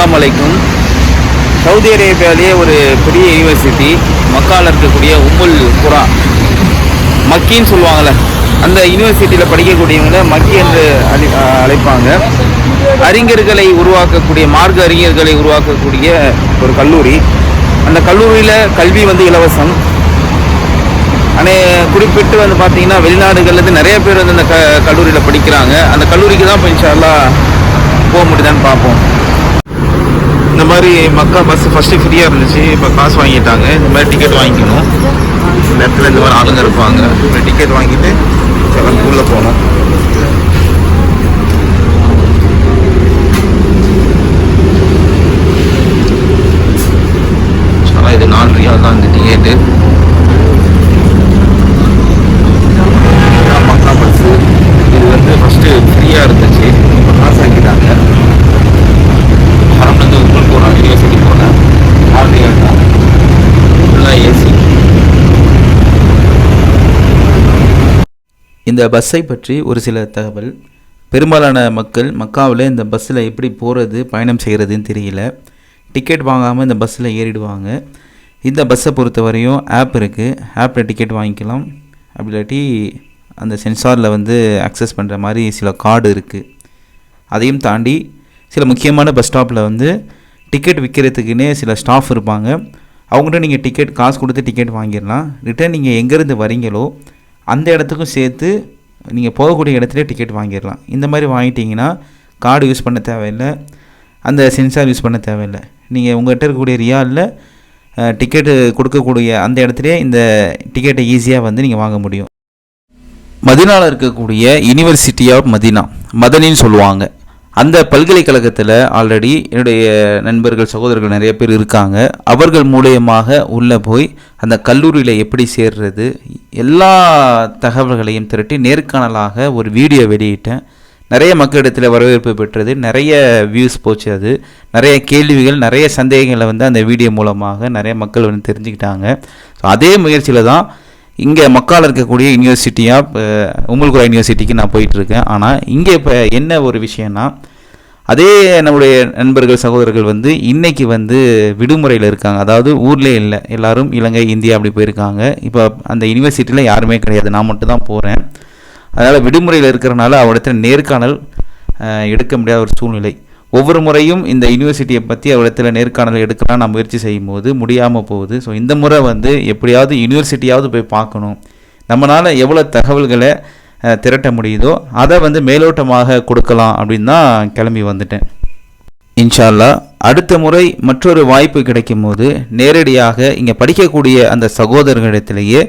அஸ்லாம் வலைக்கும் சவுதி அரேபியாவிலேயே ஒரு பெரிய யூனிவர்சிட்டி மக்கால இருக்கக்கூடிய உம்முல் குரா மக்கின்னு சொல்லுவாங்கள்ல அந்த யூனிவர்சிட்டியில் படிக்கக்கூடியவங்கள மக்கி என்று அழி அழைப்பாங்க. அறிஞர்களை உருவாக்கக்கூடிய மார்க்க அறிஞர்களை உருவாக்கக்கூடிய ஒரு கல்லூரி. அந்த கல்லூரியில் கல்வி வந்து இலவசம். ஆனால் குறிப்பிட்டு வந்து பார்த்தீங்கன்னா வெளிநாடுகள்லேருந்து நிறைய பேர் வந்து அந்த க கல்லூரியில் படிக்கிறாங்க. அந்த கல்லூரிக்கு தான் இப்போ இன்ஷால்லாம் போக முடியுதான்னு பார்ப்போம் மாதிரி மக்கா பஸ் ஃபஸ்ட்டு ஃப்ரீயாக இருந்துச்சு. இப்போ காசு வாங்கிட்டாங்க. இந்த மாதிரி டிக்கெட் வாங்கிக்கணும். இந்த இடத்துல இந்த மாதிரி ஆளுங்க இருப்பாங்க. இந்த டிக்கெட் வாங்கிட்டு கிளம்பி போனோம் ஆனால் இது நாலு ரியால் தான் இந்த டிக்கெட்டு மக்கா பஸ்ஸு இது வந்து ஃபஸ்ட்டு ஃப்ரீயாக இருந்துச்சு இப்போ காசு ஆக்கிட்டாங்க ஹரம்லேருந்து உங்கள் போகிறோம் யூனிவர்சிட்டி போனேன் ஆறு ரியால் தான் ஃபுல்லாக ஏசி இந்த பஸ்ஸை பற்றி ஒரு சில தகவல். பெரும்பாலான மக்கள் மக்காவில் இந்த பஸ்ஸில் எப்படி போகிறது பயணம் செய்கிறதுன்னு தெரியல. டிக்கெட் வாங்காமல் இந்த பஸ்ஸில் ஏறிடுவாங்க. இந்த பஸ்ஸை பொறுத்த வரையும் ஆப் இருக்குது ஆப்பில் டிக்கெட் வாங்கிக்கலாம். அப்படி இல்லாட்டி அந்த சென்சாரில் வந்து அக்சஸ் பண்ணுற மாதிரி சில கார்டு இருக்குது அதையும் தாண்டி சில முக்கியமான பஸ் ஸ்டாப்பில் வந்து டிக்கெட் விற்கிறதுக்குன்னே சில ஸ்டாஃப் இருப்பாங்க. அவங்கள்ட்ட நீங்கள் டிக்கெட் காசு கொடுத்து டிக்கெட் வாங்கிடலாம். ரிட்டர்ன் நீங்கள் எங்கேருந்து வரீங்களோ அந்த இடத்துக்கும் சேர்த்து நீங்கள் போகக்கூடிய இடத்துல டிக்கெட் வாங்கிடலாம். இந்த மாதிரி வாங்கிட்டீங்கன்னா கார்டு யூஸ் பண்ண தேவையில்லை. அந்த சென்சார் யூஸ் பண்ண தேவையில்லை. நீங்கள் உங்கள்கிட்ட இருக்கக்கூடிய ரியாலில் டிக்கெட்டு கொடுக்கக்கூடிய அந்த இடத்துலையே இந்த டிக்கெட்டை ஈஸியாக வந்து நீங்கள் வாங்க முடியும். மதினாவில் இருக்கக்கூடிய யுனிவர்சிட்டி ஆஃப் மதினா மதனின்னு சொல்லுவாங்க. அந்த பல்கலைக்கழகத்தில் ஆல்ரெடி என்னுடைய நண்பர்கள் சகோதரர்கள் நிறைய பேர் இருக்காங்க. அவர்கள் மூலியமாக உள்ளே போய் அந்த கல்லூரியில் எப்படி சேர்றது எல்லா தகவல்களையும் திரட்டி நேர்காணலாக ஒரு வீடியோ வெளியிட்டேன். நிறைய மக்களிடத்தில் வரவேற்பு பெற்றது நிறைய வியூஸ் போச்சு அது. நிறைய கேள்விகள் நிறைய சந்தேகங்களை வந்து அந்த வீடியோ மூலமாக நிறைய மக்கள் வந்து தெரிஞ்சுக்கிட்டாங்க. ஸோ அதே முயற்சியில் தான் இங்கே மக்கால் இருக்கக்கூடிய யூனிவர்சிட்டியாக உமுல்குரா உமல்குரா யூனிவர்சிட்டிக்கு நான் போயிட்டுருக்கேன். ஆனால் இங்கே இப்போ என்ன ஒரு விஷயம்னா அதே நம்முடைய நண்பர்கள் சகோதரர்கள் வந்து இன்றைக்கி வந்து விடுமுறையில் இருக்காங்க. அதாவது ஊர்லேயே இல்லை. எல்லோரும் இலங்கை இந்தியா அப்படி போயிருக்காங்க. இப்போ அந்த யூனிவர்சிட்டியில் யாருமே கிடையாது. நான் மட்டும் தான் போகிறேன் அதனால் விடுமுறையில் இருக்கிறனால அவரிடத்துல நேர்காணல் எடுக்க முடியாத ஒரு சூழ்நிலை. ஒவ்வொரு முறையும் இந்த யூனிவர்சிட்டியை பற்றி அவரிடத்தில் நேர்காணல் எடுக்கலாம் நான் முயற்சி செய்யும் போது முடியாமல் போகுது. ஸோ இந்த முறை வந்து எப்படியாவது யூனிவர்சிட்டியாவது போய் பார்க்கணும். நம்மளால் எவ்வளோ தகவல்களை திரட்ட முடியுதோ அதை வந்து மேலோட்டமாக கொடுக்கலாம் அப்படின்னு தான் கிளம்பி வந்துட்டேன். இன்ஷால்லா அடுத்த முறை மற்றொரு வாய்ப்பு கிடைக்கும் போது நேரடியாக இங்கே படிக்கக்கூடிய அந்த சகோதரர்களிடத்திலேயே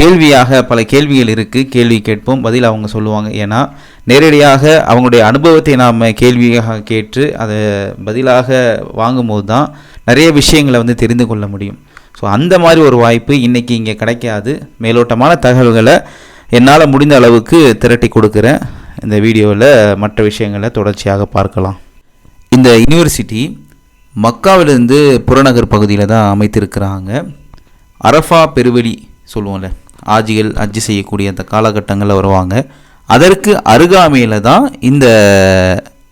கேள்வியாக பல கேள்விகள் இருக்குது கேள்வி கேட்போம் பதில் அவங்க சொல்லுவாங்க. ஏன்னா நேரடியாக அவங்களுடைய அனுபவத்தை நாம் கேள்வியாக கேட்டு அதை பதிலாக வாங்கும்போது தான் நிறைய விஷயங்களை வந்து தெரிந்து கொள்ள முடியும். ஸோ அந்த மாதிரி ஒரு வாய்ப்பு இன்றைக்கி இங்கே கிடைக்காது. மேலோட்டமான தகவல்களை என்னால் முடிந்த அளவுக்கு திரட்டி கொடுக்குறேன். இந்த வீடியோவில் மற்ற விஷயங்களை தொடர்ச்சியாக பார்க்கலாம். இந்த யூனிவர்சிட்டி மக்காவிலிருந்து புறநகர் பகுதியில் தான் அமைத்திருக்கிறாங்க. அரஃபா பெருவெளி சொல்லுவோம்ல ஆஜிகள் அஜி செய்யக்கூடிய அந்த காலகட்டங்களில் வருவாங்க. அதற்கு அருகாமையில் தான் இந்த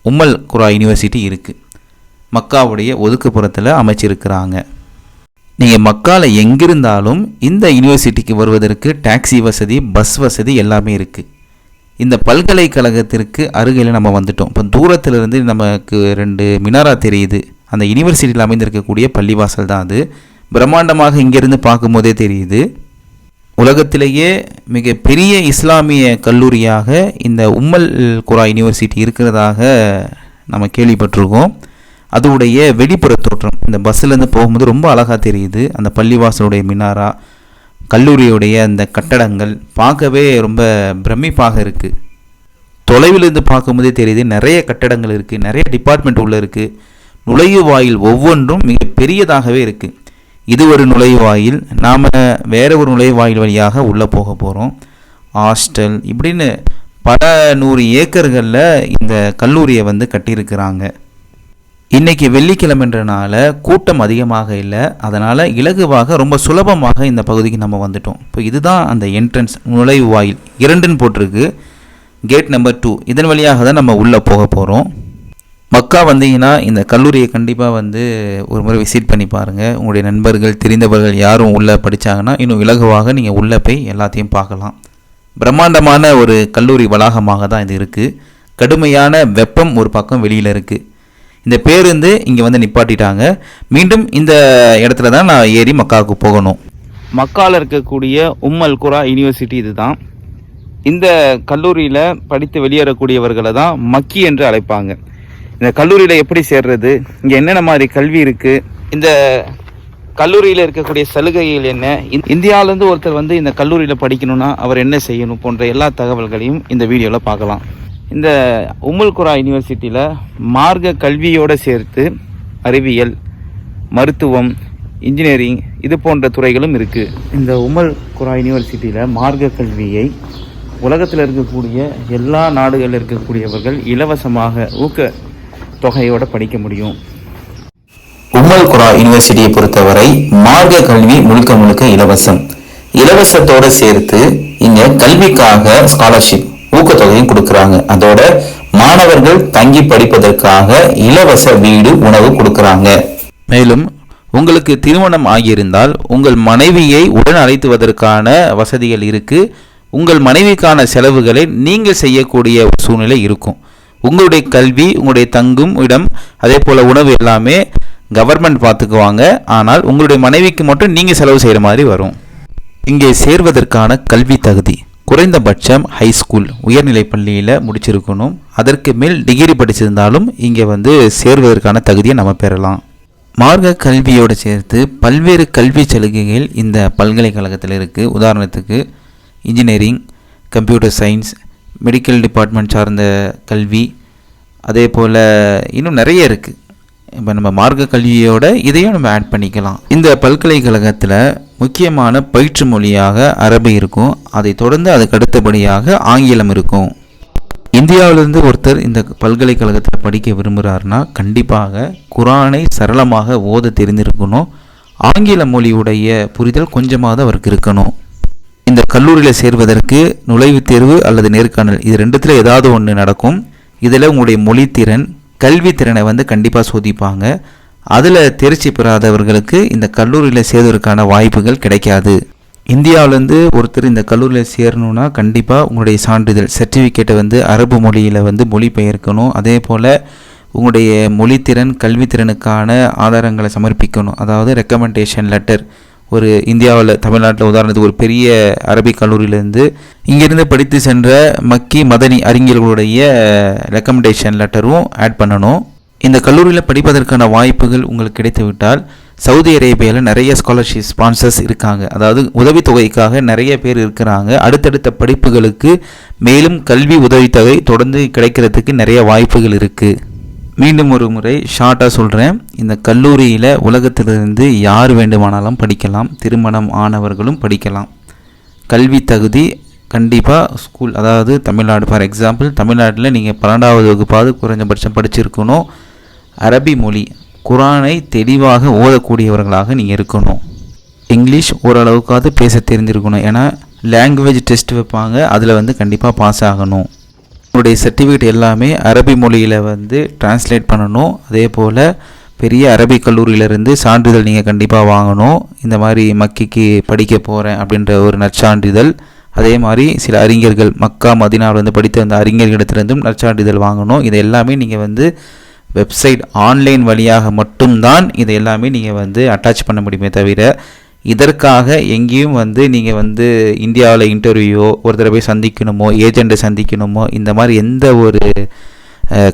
உம்மல் குரா யூனிவர்சிட்டி இருக்குது மக்காவுடைய ஒதுக்குப்புறத்தில் அமைச்சிருக்கிறாங்க. நீங்கள் மக்காவில் எங்கிருந்தாலும் இந்த யூனிவர்சிட்டிக்கு வருவதற்கு டாக்ஸி வசதி பஸ் வசதி எல்லாமே இருக்குது இந்த பல்கலைக்கழகத்திற்கு அருகில் நம்ம வந்துட்டோம். இப்போ தூரத்திலிருந்து நமக்கு ரெண்டு மினாரா தெரியுது. அந்த யூனிவர்சிட்டியில் அமைந்திருக்கக்கூடிய பள்ளிவாசல் தான் அது. பிரம்மாண்டமாக இங்கேருந்து பார்க்கும்போதே தெரியுது. உலகத்திலேயே மிக பெரிய இஸ்லாமிய கல்லூரியாக இந்த உம்மல் குரா யூனிவர்சிட்டி இருக்கிறதாக நம்ம கேள்விப்பட்டிருக்கோம். அதோடைய வெளிப்புற தோற்றம் இந்த பஸ்ஸிலேருந்து போகும்போது ரொம்ப அழகாக தெரியுது. அந்த பள்ளிவாசலுடைய மினாரா கல்லூரியுடைய அந்த கட்டடங்கள் பார்க்கவே ரொம்ப பிரமிப்பாக இருக்குது தொலைவிலிருந்து பார்க்கும்போதே தெரியுது நிறைய கட்டடங்கள் இருக்குது நிறைய டிபார்ட்மெண்ட் உள்ளே இருக்குது நுழைவாயில் ஒவ்வொன்றும் மிக பெரியதாகவே இருக்குது இது ஒரு நுழைவாயில் நாம் வேற ஒரு நுழைவாயில் வழியாக உள்ளே போக போகிறோம் ஹாஸ்டல் இப்படின்னு பல நூறு ஏக்கர்களில் இந்த கல்லூரியை வந்து கட்டியிருக்கிறாங்க. இன்னைக்கு வெள்ளிக்கிழமைன்றனால கூட்டம் அதிகமாக இல்லை. அதனால் இலகுவாக ரொம்ப சுலபமாக இந்த பகுதிக்கு நம்ம வந்துட்டோம். இப்போ இதுதான் அந்த என்ட்ரன்ஸ் நுழைவு வாயில் இரண்டுன்னு போட்டிருக்கு. கேட் நம்பர் டூ இதன் வழியாக தான் நம்ம உள்ளே போக போகிறோம் மக்கா வந்தீங்கன்னா இந்த கல்லூரியை கண்டிப்பாக வந்து ஒரு முறை விசிட் பண்ணி பாருங்கள் உங்களுடைய நண்பர்கள் தெரிந்தவர்கள் யாரும் உள்ளே படித்தாங்கன்னா இன்னும் இலகுவாக நீங்கள் உள்ளே போய் எல்லாத்தையும் பார்க்கலாம். பிரம்மாண்டமான ஒரு கல்லூரி வளாகமாக தான் இது இருக்குது கடுமையான வெப்பம் ஒரு பக்கம் வெளியில் இருக்குது இந்த பேருந்து இங்கே வந்து நிப்பாட்டிட்டாங்க. மீண்டும் இந்த இடத்துல தான் நான் ஏறி மக்காவுக்கு போகணும். மக்காவில் இருக்கக்கூடிய உம்மல் குரா யூனிவர்சிட்டி இதுதான். இந்த கல்லூரியில் படித்து வெளியேறக்கூடியவர்களை தான் மக்கி என்று அழைப்பாங்க. இந்த கல்லூரியில் எப்படி சேர்றது? இங்கே என்னென்ன மாதிரி கல்வி இருக்குது இந்த கல்லூரியில் இருக்கக்கூடிய சலுகைகள் என்ன? இந்- இந்தியாவிலேருந்து ஒருத்தர் வந்து இந்த கல்லூரியில் படிக்கணும்னா அவர் என்ன செய்யணும் போன்ற எல்லா தகவல்களையும் இந்த வீடியோவில் பார்க்கலாம். இந்த உம்முல் குரா யூனிவர்சிட்டியில் மார்க்க கல்வியோடு சேர்த்து அறிவியல் மருத்துவம் இன்ஜினியரிங் இது போன்ற துறைகளும் இருக்குது இந்த உமல் குரா யூனிவர்சிட்டியில் மார்க்க கல்வியை உலகத்தில் இருக்கக்கூடிய எல்லா நாடுகளில் இருக்கக்கூடியவர்கள் இலவசமாக ஊக்க தொகையோடு படிக்க முடியும். உம்மல் குரா யூனிவர்சிட்டியை பொறுத்தவரை மார்க்க கல்வி முழுக்க முழுக்க இலவசம். இலவசத்தோட சேர்த்து இங்க கல்விக்காக ஸ்காலர்ஷிப் ஊக்கத்தொகையும் கொடுக்கறாங்க. அதோட மாணவர்கள் தங்கி படிப்பதற்காக இலவச வீடு உணவு கொடுக்கறாங்க. மேலும் உங்களுக்கு திருமணம் ஆகியிருந்தால் உங்கள் மனைவியை உடன் அழைத்துவதற்கான வசதிகள் இருக்கு. உங்கள் மனைவிக்கான செலவுகளை நீங்கள் செய்யக்கூடிய சூழ்நிலை இருக்கும். உங்களுடைய கல்வி உங்களுடைய தங்கும் இடம் அதே போல் உணவு எல்லாமே கவர்மெண்ட் பார்த்துக்குவாங்க. ஆனால் உங்களுடைய மனைவிக்கு மட்டும் நீங்கள் செலவு செய்கிற மாதிரி வரும். இங்கே சேர்வதற்கான கல்வி தகுதி. குறைந்தபட்சம் ஹை ஸ்கூல் பள்ளியில் முடிச்சிருக்கணும். அதற்கு மேல் டிகிரி படிச்சிருந்தாலும் இங்கே வந்து சேர்வதற்கான தகுதியை நம்ம பெறலாம். மார்க்க கல்வியோடு சேர்த்து பல்வேறு கல்வி சலுகைகள் இந்த பல்கலைக்கழகத்தில் இருக்குது உதாரணத்துக்கு engineering computer science medical department சார்ந்த கல்வி அதே போல் இன்னும் நிறைய இருக்குது இப்போ நம்ம மார்க்க கல்வியோட இதையும் நம்ம ஆட் பண்ணிக்கலாம். இந்த பல்கலைக்கழகத்தில் முக்கியமான பயிற்று மொழியாக அரபி இருக்கும். அதை தொடர்ந்து அதுக்கு அடுத்தபடியாக ஆங்கிலம் இருக்கும். இந்தியாவிலிருந்து ஒருத்தர் இந்த பல்கலைக்கழகத்தில் படிக்க விரும்புகிறாருன்னா கண்டிப்பாக குரானை சரளமாக ஓத தெரிந்திருக்கணும். ஆங்கில மொழியுடைய புரிதல் கொஞ்சமாவது அவருக்கு இருக்கணும். இந்த கல்லூரியில் சேர்வதற்கு நுழைவுத் தேர்வு அல்லது நேர்காணல் இது ரெண்டுத்தில் ஏதாவது ஒன்று நடக்கும். இதில் உங்களுடைய மொழித்திறன் கல்வித்திறனை வந்து கண்டிப்பாக சோதிப்பாங்க. அதில் தேர்ச்சி பெறாதவர்களுக்கு இந்த கல்லூரியில் சேர்வதற்கான வாய்ப்புகள் கிடைக்காது. இந்தியாவிலேருந்து ஒருத்தர் இந்த கல்லூரியில் சேரணும்னா கண்டிப்பாக உங்களுடைய சான்றிதழ் சர்டிஃபிகேட்டை வந்து அரபு மொழியில் வந்து மொழிபெயர்க்கணும். அதே போல் உங்களுடைய மொழித்திறன் கல்வித்திறனுக்கான ஆதாரங்களை சமர்ப்பிக்கணும். அதாவது ரெக்கமெண்டேஷன் லெட்டர் ஒரு இந்தியாவில் தமிழ்நாட்டில் உதாரணத்துக்கு ஒரு பெரிய அரபிக் கல்லூரியிலேருந்து இங்கேருந்து படித்து சென்ற மக்கி மதனி அறிஞர்களுடைய ரெக்கமெண்டேஷன் லெட்டரும் ஆட் பண்ணணும். இந்த கல்லூரியில் படிப்பதற்கான வாய்ப்புகள் உங்களுக்கு கிடைத்துவிட்டால் சவுதி அரேபியாவில் நிறைய ஸ்காலர்ஷிப் ஸ்பான்சர்ஸ் இருக்காங்க. அதாவது உதவித்தொகைக்காக நிறைய பேர் இருக்கிறாங்க. அடுத்தடுத்த படிப்புகளுக்கு மேலும் கல்வி உதவித்தொகை தொடர்ந்து கிடைக்கிறதுக்கு நிறைய வாய்ப்புகள் இருக்குது மீண்டும் ஒரு முறை ஷார்ட்டாக சொல்கிறேன் இந்த கல்லூரியில் உலகத்திலிருந்து யார் வேண்டுமானாலும் படிக்கலாம். திருமணம் ஆனவர்களும் படிக்கலாம். கல்வி தகுதி கண்டிப்பாக ஸ்கூல் அதாவது தமிழ்நாடு ஃபார் எக்ஸாம்பிள் தமிழ்நாட்டில் நீங்கள் பன்னெண்டாவது வகுப்பாவது குறைஞ்சபட்சம் படிச்சிருக்கணும். அரபி மொழி குரானை தெளிவாக ஓதக்கூடியவர்களாக நீங்கள் இருக்கணும். இங்கிலீஷ் ஓரளவுக்காவது பேச தெரிஞ்சிருக்கணும். ஏன்னா லாங்குவேஜ் டெஸ்ட் வைப்பாங்க. அதில் வந்து கண்டிப்பாக பாஸ் ஆகணும். உங்களுடைய சர்டிஃபிகேட் எல்லாமே அரபி மொழியில் வந்து டிரான்ஸ்லேட் பண்ணணும். அதே போல் பெரிய அரபிக் கல்லூரியிலேருந்து சான்றிதழ் நீங்கள் கண்டிப்பாக வாங்கணும். இந்த மாதிரி மக்கிக்கு படிக்க போகிறேன் அப்படின்ற ஒரு நற்சான்றிதழ். அதே மாதிரி சில அறிஞர்கள் மக்கா மதினாவில் வந்து படித்த அந்த அறிஞர்களிடத்திலிருந்தும் நற்சான்றிதழ் வாங்கணும். இது எல்லாமே நீங்கள் வந்து வெப்சைட் ஆன்லைன் வழியாக மட்டும்தான் இதை எல்லாமே நீங்கள் வந்து அட்டாச் பண்ண முடியுமே தவிர இதற்காக எங்கேயும் வந்து நீங்கள் வந்து இந்தியாவில் இன்டர்வியூவோ ஒரு போய் சந்திக்கணுமோ ஏஜெண்ட்டை சந்திக்கணுமோ இந்த மாதிரி எந்த ஒரு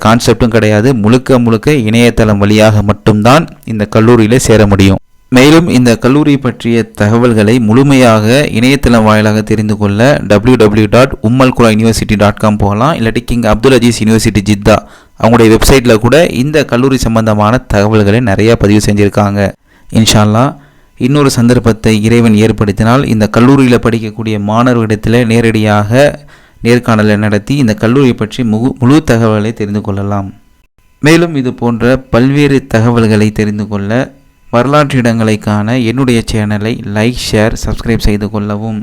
கான்செப்டும் கிடையாது. முழுக்க முழுக்க இணையதளம் வழியாக மட்டும்தான் இந்த கல்லூரியில் சேர முடியும். மேலும் இந்த கல்லூரி பற்றிய தகவல்களை முழுமையாக இணையதளம் வாயிலாக தெரிந்து கொள்ள W W dot Umm al Qura university dot com போகலாம். இல்லாட்டி கிங் அப்துல் அஜீஸ் யூனிவர்சிட்டி ஜித்தா அவங்களுடைய வெப்சைட்டில் கூட இந்த கல்லூரி சம்பந்தமான தகவல்களை நிறைய பதிவு செஞ்சுருக்காங்க. இன்ஷால்லா இன்னொரு சந்தர்ப்பத்தை இறைவன் ஏற்படுத்தினால் இந்த கல்லூரியில் படிக்கக்கூடிய மாணவர்களிடத்தில் நேரடியாக நேர்காணலை நடத்தி இந்த கல்லூரி பற்றி முழு முழு தகவலை தெரிந்து கொள்ளலாம். மேலும் இது போன்ற பல்வேறு தகவல்களை தெரிந்து கொள்ள வரலாற்று இடங்களை காண என்னுடைய சேனலை லைக் ஷேர் சப்ஸ்கிரைப் செய்து கொள்ளவும்.